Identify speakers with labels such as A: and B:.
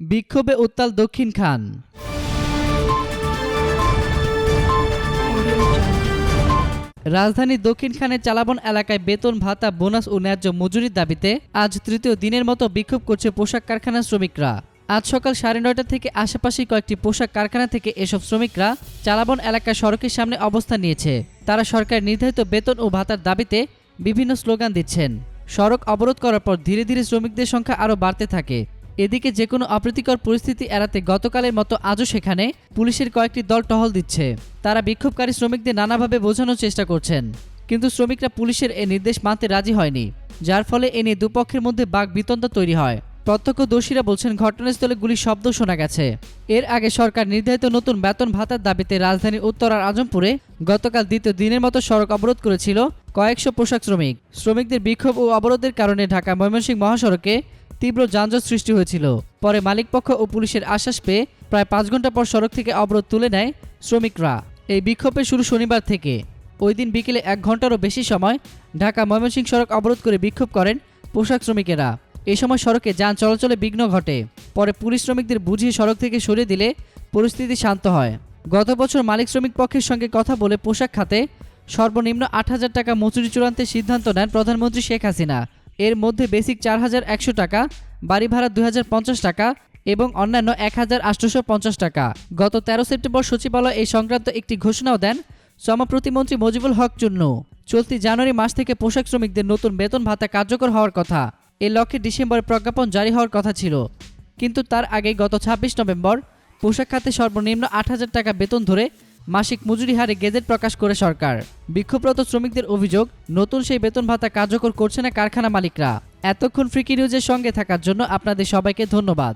A: বিক্ষোভে উত্তাল দক্ষিণ খান। রাজধানীর দক্ষিণ খানের চালাবন এলাকায় বেতন, ভাতা, বোনাস ও ন্যায্য মজুরির দাবিতে আজ তৃতীয় দিনের মতো বিক্ষোভ করছে পোশাক কারখানার শ্রমিকরা। আজ সকাল সাড়ে নয়টা থেকে আশেপাশে কয়েকটি পোশাক কারখানা থেকে এসব শ্রমিকরা চালাবন এলাকার সড়কের সামনে অবস্থান নিয়েছে। তারা সরকার নির্ধারিত বেতন ও ভাতার দাবিতে বিভিন্ন স্লোগান দিচ্ছেন। সড়ক অবরোধ করার পর ধীরে ধীরে শ্রমিকদের সংখ্যা আরও বাড়তে থাকে। এদিকে যে কোনো অপ্রীতিকর পরিস্থিতি এড়াতে গতকালের মতো আজও সেখানে পুলিশের কয়েকটি দল টহল দিচ্ছে। তারা বিক্ষোভকারী শ্রমিকদের নানাভাবে বোঝানোর চেষ্টা করছেন। কিন্তু শ্রমিকরা পুলিশের এ নির্দেশ মানতে রাজি হয়নি, যার ফলে এ নিয়ে দুপক্ষের মধ্যে বাঘ বিতণ্ডা তৈরি হয়। প্রত্যক্ষদর্শীরা বলছেন, ঘটনাস্থলে গুলির শব্দ শোনা গেছে। এর আগে সরকার নির্ধারিত নতুন বেতন ভাতার দাবিতে রাজধানীর উত্তরার আজমপুরে গতকাল দ্বিতীয় দিনের মতো সড়ক অবরোধ করেছিল কয়েকশো পোশাক শ্রমিক। শ্রমিকদের বিক্ষোভ ও অবরোধের কারণে ঢাকা ময়মনসিংহ মহাসড়কে তীব্র যানজট সৃষ্টি হয়েছিল। পরে মালিকপক্ষ ও পুলিশের আশ্বাস পেয়ে প্রায় পাঁচ ঘণ্টা পর সড়ক থেকে অবরোধ তুলে নেয় শ্রমিকরা। এই বিক্ষোভের শুরু শনিবার থেকে। ওই দিন বিকেলে এক ঘন্টারও বেশি সময় ঢাকা ময়মনসিংহ সড়ক অবরোধ করে বিক্ষোভ করেন পোশাক শ্রমিকেরা। এ সময় সড়কে যান চলাচলে বিঘ্ন ঘটে। পরে পুলিশ শ্রমিকদের বুঝিয়ে সড়ক থেকে সরিয়ে দিলে পরিস্থিতি শান্ত হয়। গত বছর মালিক শ্রমিক পক্ষের সঙ্গে কথা বলে পোশাক খাতে সর্বনিম্ন আট হাজার টাকা মজুরি চূড়ান্তের সিদ্ধান্ত নেন প্রধানমন্ত্রী শেখ হাসিনা। এর মধ্যে বেসিক চার হাজার একশো টাকা, বাড়ি ভাড়া দুই হাজার পঞ্চাশ টাকা এবং অন্যান্য এক হাজার আটশোশো পঞ্চাশ টাকা। গত তেরো সেপ্টেম্বর সচিবালয় এই সংক্রান্ত একটি ঘোষণাও দেন শ্রম প্রতিমন্ত্রী মজিবুল হক চুন্নু। চলতি জানুয়ারি মাস থেকে পোশাক শ্রমিকদের নতুন বেতন ভাতা কার্যকর হওয়ার কথা। এ লক্ষ্যে ডিসেম্বরে প্রজ্ঞাপন জারি হওয়ার কথা ছিল। কিন্তু তার আগে গত ছাব্বিশ নভেম্বর পোশাক খাতে সর্বনিম্ন আট হাজার টাকা বেতন ধরে মাসিক মজুরি হারে গেজেট প্রকাশ করে সরকার। বিক্ষোভরত শ্রমিকদের অভিযোগ, নতুন সেই বেতন ভাতা কার্যকর করছে না কারখানা মালিকরা। এতক্ষণ ফ্রিকি নিউজের সঙ্গে থাকার জন্য আপনাদের সবাইকে ধন্যবাদ।